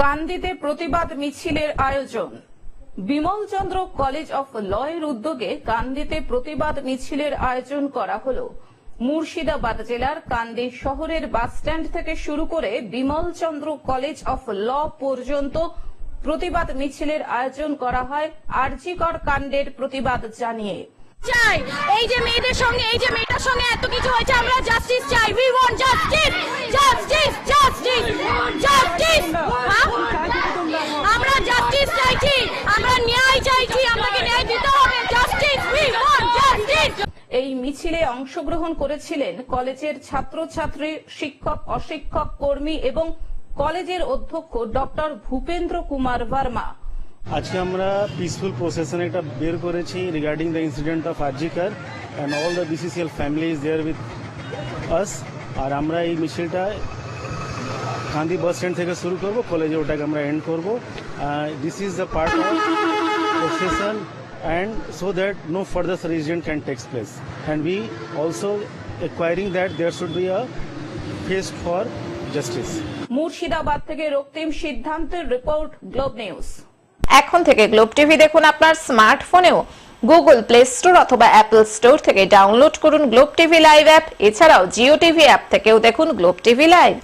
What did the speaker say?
কান্দিতে প্রতিবাদ মিছিলের আয়োজন। বিমলচন্দ্র কলেজ অফ লয়ের উদ্যোগে কান্দিতে প্রতিবাদ মিছিলের আয়োজন করা হলো। মুর্শিদাবাদ জেলার কান্দি শহরের বাসস্ট্যান্ড থেকে শুরু করে বিমলচন্দ্র কলেজ অফ ল পর্যন্ত প্রতিবাদ মিছিলের আয়োজন করা হয়। আরজিকর কাণ্ডের প্রতিবাদ জানিয়ে। চাই, এই যে মেয়েদের সঙ্গে, এই যে মেয়েটার সঙ্গে এত কিছু হয়েছে, আমরা জাস্টিস চাই উই ওয়ান্ট চাইছি আমরা ন্যায় চাইছি আমাকে ন্যায় দিতে হবে। জাস্টিস উই ওয়ান্ট জাস্টিস এই মিছিলে অংশগ্রহণ করেছিলেন কলেজের ছাত্রছাত্রী শিক্ষক অশিক্ষক কর্মী এবং কলেজের অধ্যক্ষ ডক্টর ভূপেন্দ্র কুমার ভার্মা। আজকে আমরা পিসফুল প্রসেশন একটা বের করেছি regarding the incident of RG Kar and all the BCCL family is there with us আর আমরা এই মিছিলটা গান্ধী বাস স্ট্যান্ড থেকে শুরু করব কলেজে ওটাকে আমরা এন্ড করব। This is the part of and so that no further reason can takes place and we also acquiring that there should be a face for justice. মুর্শিদাবাদ থেকে রক্তিম সিদ্ধান্তের রিপোর্ট গ্লোব নিউজ এখন থেকে গ্লোব টিভি দেখুন আপনার স্মার্টফোনেও Google Play Store অথবা Apple Store থেকে ডাউনলোড করুন গ্লোব টিভি লাইভ অ্যাপ এছাড়াও জিও টিভি অ্যাপ থেকেও দেখুন গ্লোব টিভি লাইভ